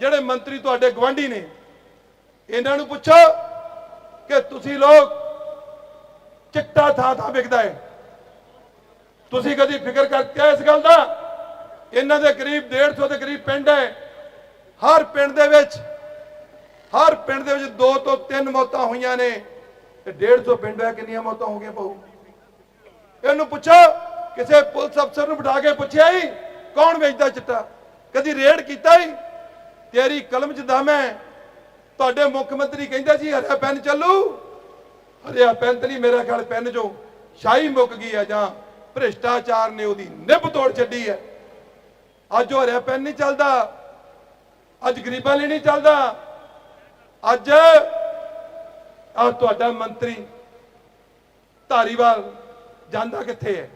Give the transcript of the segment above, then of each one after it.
ਜਿਹੜੇ ਮੰਤਰੀ ਤੁਹਾਡੇ ਗਵਾਂਢੀ ਨੇ, ਇਹਨਾਂ ਨੂੰ ਪੁੱਛੋ ਕਿ ਤੁਸੀਂ ਲੋਕ ਚਿੱਟਾ ਥਾਂ ਥਾਂ ਵਿਕਦਾ ਹੈ। ਤੁਸੀਂ ਕਦੀ ਫਿਕਰ ਕਰਦੇ ਇਸ ਗੱਲ ਦਾ? ਇਹਨਾਂ ਦੇ ਕਰੀਬ 150 ਦੇ ਕਰੀਬ ਪਿੰਡ ਹੈ। ਹਰ ਪਿੰਡ ਦੇ ਵਿੱਚ, ਹਰ ਪਿੰਡ ਦੇ ਵਿੱਚ ਦੋ ਤੋਂ ਤਿੰਨ ਮੌਤਾਂ ਹੋਈਆਂ ਨੇ। ਤੇ 150 ਪਿੰਡ ਹੈ, ਕਿੰਨੀਆਂ ਮੌਤਾਂ ਹੋ ਗਈਆਂ ਪਾਉ ਇਹਨੂੰ ਪੁੱਛੋ, ਕਿਸੇ ਪੁਲਿਸ ਅਫਸਰ ਨੂੰ ਬਿਠਾ ਕੇ ਪੁੱਛਿਆ ਹੀ, ਕੌਣ ਵੇਚਦਾ ਚਿੱਟਾ? ਕਦੀ ਰੇਡ ਕੀਤਾ ਹੀ? ਤੇਰੀ ਕਲਮ 'ਚ ਦਮ ਹੈ। ਤੁਹਾਡੇ ਮੁੱਖ ਮੰਤਰੀ ਕਹਿੰਦਾ ਸੀ, ਹਰਿਆ ਪੈਨ ਚੱਲੂ। ਹਰਿਆ ਪੈਨ ਤੇ ਨਹੀਂ ਮੇਰਾ ਖਿਆਲ ਪੈਨ ਜੋ ਸ਼ਾਹੀ ਮੁੱਕ ਗਈ ਹੈ ਜਾਂ ਭ੍ਰਿਸ਼ਟਾਚਾਰ ਨੇ ਉਹਦੀ ਨਿਭ ਤੋੜ ਛੱਡੀ ਹੈ। ਅੱਜ ਉਹ ਹਰਿਆ ਪੈਨ ਨਹੀਂ ਚੱਲਦਾ। ਅੱਜ ਗਰੀਬਾਂ ਲਈ ਨਹੀਂ ਚੱਲਦਾ। ਅੱਜ ਆ ਤੁਹਾਡਾ ਮੰਤਰੀ ਧਾਰੀਵਾਲ ਜਾਂਦਾ ਕਿੱਥੇ ਹੈ?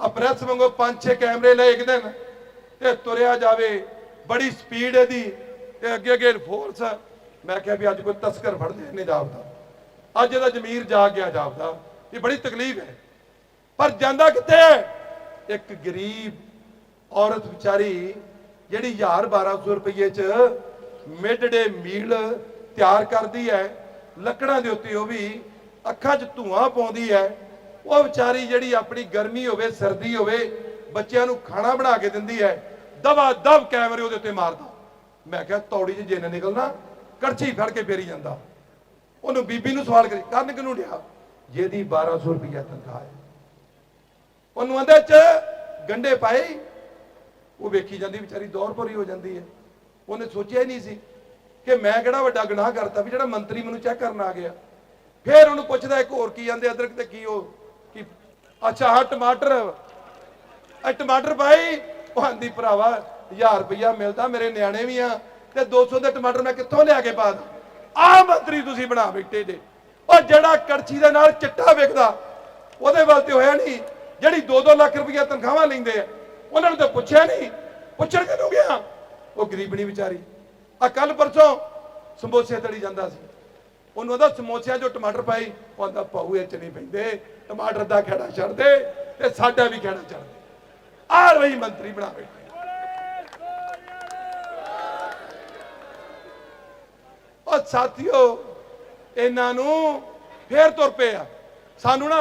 ਆ ਪ੍ਰੈਸ ਵਾਂਗੂ ਪੰਜ ਛੇ ਕੈਮਰੇ ਲੈ ਇੱਕ ਦਿਨ ਤੇ ਤੁਰਿਆ ਜਾਵੇ। ਬੜੀ ਸਪੀਡ ਇਹਦੀ ਤੇ ਅੱਗੇ ਅੱਗੇ ਫੋਰਸ ਮੈਂ ਕਿਹਾ ਵੀ ਅੱਜ ਕੋਈ ਤਸਕਰ ਫੜ ਲਿਆ ਨਹੀਂ ਜਾਪਦਾ। ਅੱਜ ਇਹਦਾ ਜ਼ਮੀਰ ਜਾ ਗਿਆ ਜਾਪਦਾ। ਇਹ ਬੜੀ ਤਕਲੀਫ ਹੈ। ਪਰ ਜਾਂਦਾ ਕਿੱਥੇ? ਹੈ ਇੱਕ ਗਰੀਬ ਔਰਤ ਵਿਚਾਰੀ ਜਿਹੜੀ 1000 1200 ਰੁਪਏ ਚ ਮਿਡ ਡੇ ਮੀਲ ਤਿਆਰ ਕਰਦੀ ਹੈ। ਲੱਕੜਾਂ ਦੇ ਉੱਤੇ ਉਹ ਵੀ ਅੱਖਾਂ 'ਚ ਧੂਆਂ ਪਾਉਂਦੀ ਹੈ। ਉਹ ਵਿਚਾਰੀ ਜਿਹੜੀ ਆਪਣੀ ਗਰਮੀ ਹੋਵੇ, ਸਰਦੀ ਹੋਵੇ, ਬੱਚਿਆਂ ਨੂੰ ਖਾਣਾ ਬਣਾ ਕੇ ਦਿੰਦੀ ਹੈ। ਦਵਾ ਦਬ ਕੈਮਰੇ ਉਹਦੇ ਉੱਤੇ ਮਾਰਦਾ। ਮੈਂ ਕਿਹਾ ਤੌੜੀ 'ਚ ਜਿੰਨ ਨਿਕਲਣਾ ਕੜਛੀ ਫੜ ਕੇ ਫੇਰੀ ਜਾਂਦਾ। ਉਹਨੂੰ ਬੀਬੀ ਨੂੰ ਸਵਾਲ ਕਰੀ ਕਰਨ ਕਿਨੂੰ ਡਿਆ ਜਿਹਦੀ 1200 ਰੁਪਏ ਤਨਖਾਹ ਹੈ। ਉਹਨੂੰ ਆਂਦੇ ਚ ਗੰਡੇ ਪਾਏ? ਉਹ ਵੇਖੀ ਜਾਂਦੀ, ਵਿਚਾਰੀ ਦੌਰ ਭਰੀ ਹੋ ਜਾਂਦੀ ਹੈ। ਉਹਨੇ ਸੋਚਿਆ ਹੀ ਨਹੀਂ ਸੀ ਕਿ ਮੈਂ ਕਿਹੜਾ ਵੱਡਾ ਗੁਨਾਹ ਕਰਤਾ ਵੀ ਜਿਹੜਾ ਮੰਤਰੀ ਮੈਨੂੰ ਚੈੱਕ ਕਰਨ ਆ ਗਿਆ। ਫੇਰ ਉਹਨੂੰ ਪੁੱਛਦਾ, ਇੱਕ ਹੋਰ ਕੀ ਜਾਂਦੇ ਅਦਰਕ ਤੇ ਕੀ ਉਹ, ਕੀ, ਅੱਛਾ ਹਾਂ ਟਮਾਟਰ ਇਹ ਟਮਾਟਰ ਭਾਈ ਉਹ ਆਂਦੀ ਭਰਾਵਾ 1000 ਰੁਪਇਆ ਮਿਲਦਾ, ਮੇਰੇ ਨਿਆਣੇ ਵੀ ਆ, ਤੇ 200 ਦੇ ਟਮਾਟਰ ਮੈਂ ਕਿੱਥੋਂ ਲਿਆ ਕੇ ਪਾ ਦਾਂ? ਆ ਮੰਤਰੀ ਤੁਸੀਂ ਬਣਾ ਬੈਠੇ ਜੇ। ਉਹ ਜਿਹੜਾ ਕੜਛੀ ਦੇ ਨਾਲ ਚਿੱਟਾ ਵਿਕਦਾ, ਉਹਦੇ ਵੱਲ ਤੇ ਹੋਇਆ ਨਹੀਂ। ਜਿਹੜੀ 2-2 ਲੱਖ ਰੁਪਇਆ ਤਨਖਾਹਾਂ ਲੈਂਦੇ ਆ, ਉਹਨਾਂ ਨੂੰ ਤਾਂ ਪੁੱਛਿਆ ਨਹੀਂ। ਪੁੱਛਣ ਕਿਉਂ ਗਿਆ? ਉਹ ਗਰੀਬਣੀ ਵਿਚਾਰੀ। ਆ ਕੱਲ ਪਰਸੋਂ ਸਮੋਸੇ ਤੜੀ ਜਾਂਦਾ ਸੀ। ਉਹਨੂੰ ਉਹਦਾ ਸਮੋਸਿਆਂ 'ਚੋਂ ਟਮਾਟਰ ਪਾਈ, ਉਹ ਆਂਦਾ ਪਾਉ ਇਹ ਚ ਨਹੀਂ ਪੈਂਦੇ। ਟਮਾਟਰ ਦਾ ਖੇੜਾ ਛੱਡ ਦੇ ਤੇ ਸਾਡਾ ਵੀ ਖੇੜਾ ਛੱਡ ਦੇ। ਆ ਰਹੀ ਮੰਤਰੀ ਬਣਾ ਬੈਠੇ ਉਹ ਸਾਥੀਓ, ਇਹਨਾਂ ਨੂੰ ਫੇਰ ਤੁਰ ਪਏ ਆ। ਸਾਨੂੰ ਨਾ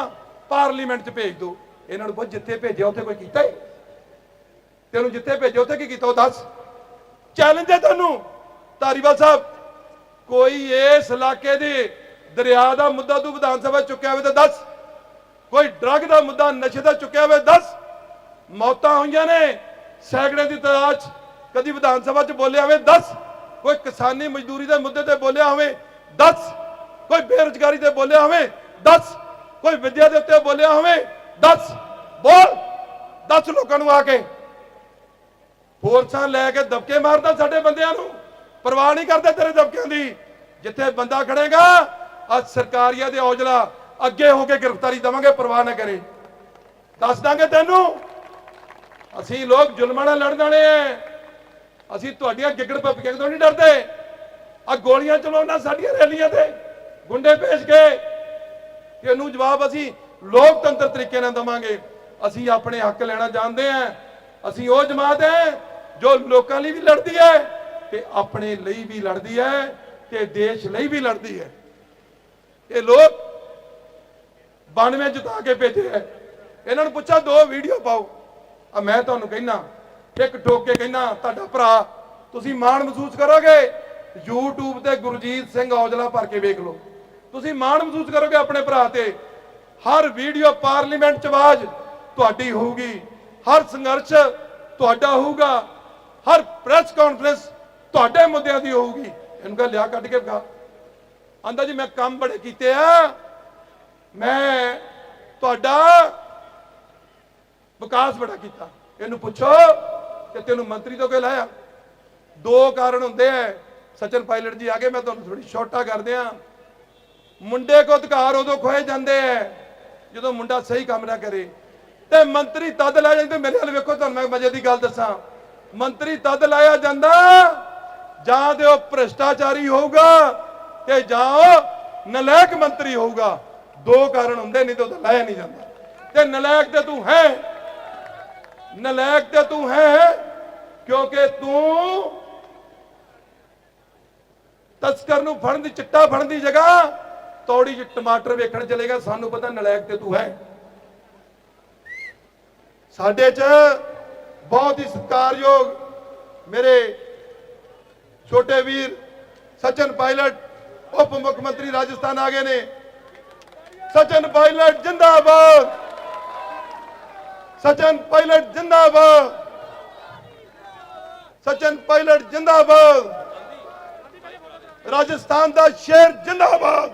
ਪਾਰਲੀਮੈਂਟ 'ਚ ਭੇਜ ਦਿਓ। ਇਹਨਾਂ ਨੂੰ ਪੁੱਛ ਜਿੱਥੇ ਭੇਜਿਆ, ਉੱਥੇ ਕੋਈ ਕੀਤਾ ਹੀ। ਤੈਨੂੰ ਜਿੱਥੇ ਭੇਜਿਆ, ਉੱਥੇ ਕੀ ਕੀਤਾ ਉਹ ਦੱਸ। ਚੈਲੰਜ ਹੈ ਤੁਹਾਨੂੰ, ਧਾਰੀਵਾਲ ਸਾਹਿਬ। ਕੋਈ ਇਸ ਇਲਾਕੇ ਦੇ ਦਰਿਆ ਦਾ ਮੁੱਦਾ ਤੂੰ ਵਿਧਾਨ ਸਭਾ ਚੁੱਕਿਆ ਹੋਵੇ ਤਾਂ ਦੱਸ। ਕੋਈ ਡਰੱਗ ਦਾ ਮੁੱਦਾ, ਨਸ਼ੇ ਦਾ ਚੁੱਕਿਆ ਹੋਵੇ ਦੱਸ। ਮੌਤਾਂ ਹੋਈਆਂ ਨੇ। ਸੈਂਕੜੇ ਦੀ ਤਾਦਾਦ 'ਚ ਕਦੀ ਵਿਧਾਨ ਸਭਾ 'ਚ ਬੋਲਿਆ ਹੋਵੇ, ਦੱਸ ਕੋਈ ਕਿਸਾਨੀ ਮਜ਼ਦੂਰੀ ਦੇ ਮੁੱਦੇ ਤੇ ਬੋਲਿਆ ਹੋਵੇ, ਦੱਸ ਕੋਈ ਬੇਰੁਜ਼ਗਾਰੀ ਤੇ ਬੋਲਿਆ ਹੋਵੇ, ਦੱਸ ਕੋਈ ਵਿਦਿਆ ਦੇ ਉੱਤੇ ਬੋਲਿਆ ਹੋਵੇ, ਦੱਸ ਬੋਲ, ਦੱਸ ਲੋਕਾਂ ਨੂੰ ਆ ਕੇ। ਫੋਰਸਾਂ ਲੈ ਕੇ ਦਬਕੇ ਮਾਰਦਾ ਸਾਡੇ ਬੰਦਿਆਂ ਨੂੰ। ਪਰਵਾਹ ਨਹੀਂ ਕਰਦੇ ਤੇਰੇ ਦਬਕਿਆਂ ਦੀ। ਜਿੱਥੇ ਬੰਦਾ ਖੜੇਗਾ, ਅੱਜ ਸਰਕਾਰੀਆ ਦੇ ਔਜਲਾ ਅੱਗੇ ਹੋ ਕੇ ਗ੍ਰਿਫਤਾਰੀ ਦਵਾਂਗੇ, ਪਰਵਾਹ ਨਾ ਕਰੇ। ਦੱਸ ਦਾਂਗੇ ਤੈਨੂੰ ਅਸੀਂ ਲੋਕ ਜ਼ੁਲਮਾਂ ਨਾਲ ਲੜਨ ਵਾਲੇ ਐ। ਅਸੀਂ ਤੁਹਾਡੀਆਂ ਗਿੱਗੜ ਪੱਪੀਆਂ ਤੋਂ ਨਹੀਂ ਡਰਦੇ? ਆ ਗੋਲੀਆਂ ਚਲਾਉਣਾ ਸਾਡੀਆਂ ਰੈਲੀਆਂ ਤੇ। ਗੁੰਡੇ ਭੇਜ ਕੇ। ਕਿ ਇਹਨੂੰ ਜਵਾਬ ਅਸੀਂ ਲੋਕਤੰਤਰ ਤਰੀਕੇ ਨਾਲ ਦਵਾਂਗੇ। ਅਸੀਂ ਆਪਣੇ ਹੱਕ ਲੈਣਾ ਜਾਣਦੇ ਆਂ ਅਸੀਂ ਉਹ ਜਮਾਤ ਹੈ ਜੋ ਲੋਕਾਂ ਲਈ ਵੀ ਲੜਦੀ ਹੈ ਤੇ ਆਪਣੇ ਲਈ ਵੀ ਲੜਦੀ ਹੈ ਤੇ ਦੇਸ਼ ਲਈ ਵੀ ਲੜਦੀ ਹੈ ਇਹ ਲੋਕ 92 ਜਿਤਾ ਕੇ ਭੇਜੇ ਹੈ ਇਹਨਾਂ ਨੂੰ ਪੁੱਛਾ ਦੋ ਵੀਡੀਓ ਪਾਓ। ਆ ਮੈਂ ਤੁਹਾਨੂੰ ਕਹਿਣਾ ਇੱਕ ਠੋਕ ਕੇ ਕਹਿਣਾ ਤੁਹਾਡਾ ਭਰਾ, ਤੁਸੀਂ ਮਾਣ ਮਹਿਸੂਸ ਕਰੋਗੇ? YouTube ਤੇ ਗੁਰਜੀਤ ਸਿੰਘ ਔਜਲਾ ਭਰ ਕੇ ਵੇਖ ਲਓ। ਤੁਸੀਂ ਮਾਣ ਮਹਿਸੂਸ ਕਰੋਗੇ ਆਪਣੇ ਭਰਾ ਤੇ। ਹਰ ਵੀਡੀਓ ਪਾਰਲੀਮੈਂਟ ਚ ਆਵਾਜ਼ ਤੁਹਾਡੀ ਹੋਊਗੀ। ਹਰ ਸੰਘਰਸ਼ ਤੁਹਾਡਾ ਹੋਊਗਾ। ਹਰ ਪ੍ਰੈਸ ਕਾਨਫਰੰਸ ਤੁਹਾਡੇ ਮੁੱਦਿਆਂ ਦੀ ਹੋਊਗੀ। ਇਹਨੂੰ ਕਹ ਲਿਆ ਕੱਢ ਕੇ ਵਿਖਾ। ਆਂਦਾ ਜੀ, ਮੈਂ ਕੰਮ ਬੜੇ ਕੀਤੇ ਆ। ਮੈਂ ਤੁਹਾਡਾ ਵਿਕਾਸ ਬੜਾ ਕੀਤਾ। ਇਹਨੂੰ ਪੁੱਛੋ ਕਿ ਤੈਨੂੰ ਮੰਤਰੀ ਤੋਂ ਕਿਉਂ ਲਾਇਆ? ਦੋ ਕਾਰਨ ਹੁੰਦੇ ਆ ਸਚਨ ਪਾਇਲਟ ਜੀ ਆ ਮੈਂ ਤੁਹਾਨੂੰ ਥੋੜੀ ਛੋਟਾ ਕਰਦੇ ਆ। ਮੁੰਡੇ ਕੋ ਅਧਿਕਾਰ ਉਦੋਂ ਖੋਏ ਜਾਂਦੇ ਆ ਜਦੋਂ ਮੁੰਡਾ ਸਹੀ ਕੰਮ ਨਾ ਕਰੇ। ਤੇ ਮੰਤਰੀ ਤਦ ਲਾਇਆ ਜਾਂਦੇ, ਮੇਰੇ ਨਾਲ ਵੇਖੋ ਤੁਹਾਨੂੰ ਮੈਂ ਮਜੇ ਦੀ ਗੱਲ ਦੱਸਾਂ। ਮੰਤਰੀ ਤਦ ਲਾਇਆ ਜਾਂਦਾ ਜਾਂ ਤੇ ਉਹ ਭ੍ਰਿਸ਼ਟਾਚਾਰੀ ਹੋਊਗਾ ਤੇ ਜਾਂ ਉਹ ਨਲਾਇਕ ਮੰਤਰੀ ਹੋਊਗਾ। ਦੋ ਕਾਰਨ ਹੁੰਦੇ, ਨਹੀਂ ਤਾਂ ਉਹਦਾ ਲਾਇਆ ਨਹੀਂ ਜਾਂਦਾ। ਤੇ ਨਲਾਇਕ ਤੇ ਤੂੰ ਹੈ। ਨਲਾਇਕ ਤੇ ਤੂੰ ਹੈ, ਕਿਉਂਕਿ ਤੂੰ ਤਸਕਰ ਨੂੰ ਫੜਨ ਦੀ, ਚਿੱਟਾ ਫੜਨ ਦੀ ਜਗ੍ਹਾ, ਤੌੜੀ ਜਿਹੀ ਟਮਾਟਰ ਵੇਖਣ ਚਲੇਗਾ ਸਾਨੂੰ ਪਤਾ ਨਲਾਇਕ ਤੇ ਤੂੰ ਹੈ। ਸਾਡੇ 'ਚ ਬਹੁਤ ਹੀ ਸਤਿਕਾਰਯੋਗ ਮੇਰੇ ਛੋਟੇ ਵੀਰ ਸਚਨ ਪਾਇਲਟ, ਉਪ ਮੁੱਖ ਮੰਤਰੀ ਰਾਜਸਥਾਨ ਆ ਗਏ ਨੇ। ਸਚਨ ਪਾਇਲਟ ਜਿੰਦਾਬਾਦ। ਸਚਨ ਪਾਇਲਟ ਜਿੰਦਾਬਾਦ ਸਚਨ ਪਾਇਲਟ ਜਿੰਦਾਬਾਦ ਰਾਜਸਥਾਨ ਦਾ ਸ਼ੇਰ ਜਿੰਦਾਬਾਦ